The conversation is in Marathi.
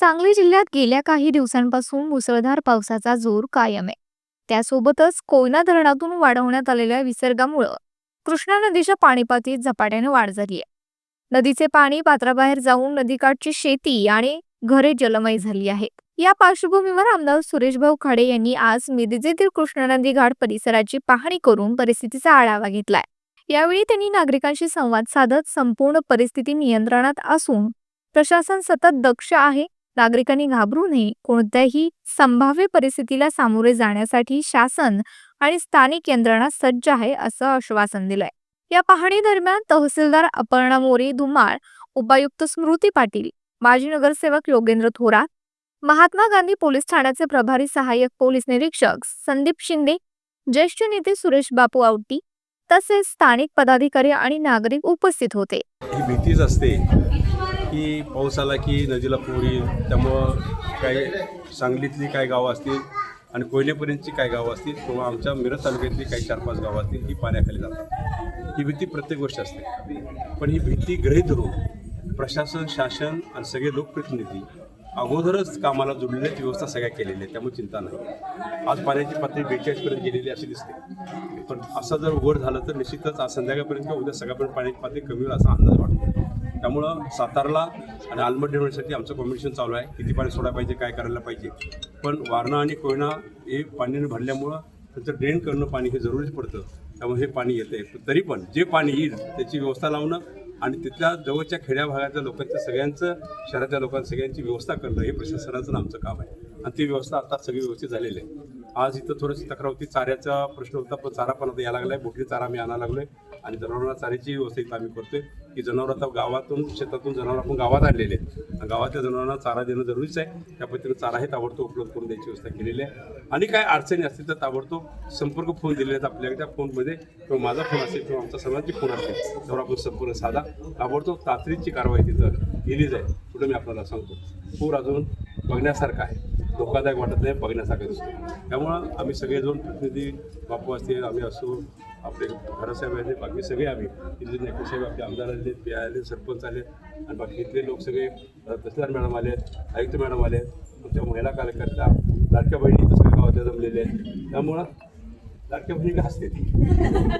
सांगली जिल्ह्यात गेल्या काही दिवसांपासून मुसळधार पावसाचा जोर कायम आहे. त्यासोबतच कोयना धरणातून वाढवण्यात आलेल्या विसर्गामुळं कृष्णा नदीच्या पाणीपातीत झपाट्याने वाढ झाली आहे. नदीचे पाणी पात्राबाहेर जाऊन नदीकाठची शेती आणि घरे जलमय झाली आहेत. या पार्श्वभूमीवर आमदार सुरेशभाऊ खाडे यांनी आज मिरजेतील कृष्णा नदी घाट परिसराची पाहणी करून परिस्थितीचा आढावा घेतलाय. यावेळी त्यांनी नागरिकांशी संवाद साधत संपूर्ण परिस्थिती नियंत्रणात असून प्रशासन सतत दक्ष आहे नागरिकांनी घाबरू नये. कोणत्याही संभाव्य परिस्थितीला सामोरे जाण्यासाठी शासन आणि स्थानिक यंत्रणा सज्ज आहे असं आश्वासन दिलंय. या पाहणी दरम्यान तहसीलदार अपर्णा मोरे धुमाळ उपायुक्त स्मृती पाटील माजी नगरसेवक योगेंद्र थोरात महात्मा गांधी पोलीस ठाण्याचे प्रभारी सहाय्यक पोलीस निरीक्षक संदीप शिंदे ज्येष्ठ नेते सुरेश बापू आवटी तसेच स्थानिक पदाधिकारी आणि नागरिक उपस्थित होते. ही भीतीच असते. की पाऊस आला की नदीला पूर येईल त्यामुळं काही सांगलीतली काही गावं असतील आणि कोयनेपर्यंतची काही गावं असतील किंवा आमच्या मिरज तालुक्यातली काही चार पाच गावं असतील ही पाण्याखाली जातात. ही भीती प्रत्येक गोष्ट असते. पण ही भीती गृहीत धरून प्रशासन शासन आणि सगळे लोकप्रतिनिधी अगोदरच कामाला जोडलेल्याच व्यवस्था सगळ्या केलेली आहे त्यामुळे चिंता नाही. आज पाण्याची पातळी बेचाळीसपर्यंत गेलेली अशी दिसते. पण असं जर वर झालं तर निश्चितच आज संध्याकाळपर्यंत किंवा उद्या सगळ्यापर्यंत पाण्याची पातळी कमी होईल असा अंदाज वाटतो. त्यामुळं सातारला आणि आलमट डेव्हलपसाठी आमचं कॉम्पिटिशन चालू आहे. किती पाणी सोडायला पाहिजे काय करायला पाहिजे. पण वारणा आणि कोयना हे पाण्याने भरल्यामुळं त्यांचं ड्रेन करणं पाणी हे जरुरीच पडतं. त्यामुळे हे पाणी येतं आहे. तरी पण जे पाणी येईल त्याची व्यवस्था लावणं आणि तिथल्या जवळच्या खेड्या भागातल्या लोकांच्या सगळ्यांचं शहरातल्या लोकांचं सगळ्यांची व्यवस्था करणं हे प्रशासनाचं आमचं काम आहे. आणि ती व्यवस्था आता सगळी व्यवस्थित झालेली आहे. आज इथं थोडीशी तक्रार होती. चाऱ्याचा प्रश्न होता पण चारा पण आता यायला लागलाय. मोठी चारा आम्ही आणायला लागलोय. आणि जनावरांना चाऱ्याची व्यवस्था इथं आम्ही करतोय. की जनावर आता गावातून शेतातून जनावर आपण गावात आणलेले आहेत. गावातल्या जनावरांना चारा देणं जरुरीच आहे. त्या पद्धतीनं चारा हे ताबडतोब उपलब्ध करून द्यायची व्यवस्था केलेली आहे. आणि काय अडचणी असतील तर ताबडतोब संपर्क फोन दिलेले आहेत आपल्याकडे त्या फोनमध्ये. किंवा माझा फोन असेल किंवा आमचा सर्वांची फोन असेल त्यावर आपण संपर्क साधा. ताबडतोब तातडीची कारवाई तिथं केली जाईल. पुढे मी आपल्याला सांगतो. पूर अजून बघण्यासारखा आहे. धोकादायक वाटत नाही बघण्यासारखं दिसतं त्यामुळं आम्ही सगळेजण प्रतिनिधी बापू असतील आम्ही असो आपले घरासाहेब आहेत बाकी सगळे आम्ही इथले नेते आपले आमदार आले पी आय आले सरपंच आले आणि बाकी इथले लोक सगळे तहसीलदार मॅडम आले आयुक्त मॅडम आले आहेत आमच्या महिला कार्यकर्त्या लाडक्या बहिणी तसं गावातल्या जमलेल्या आहेत. त्यामुळं लाडक्या बहिणी का असते ती.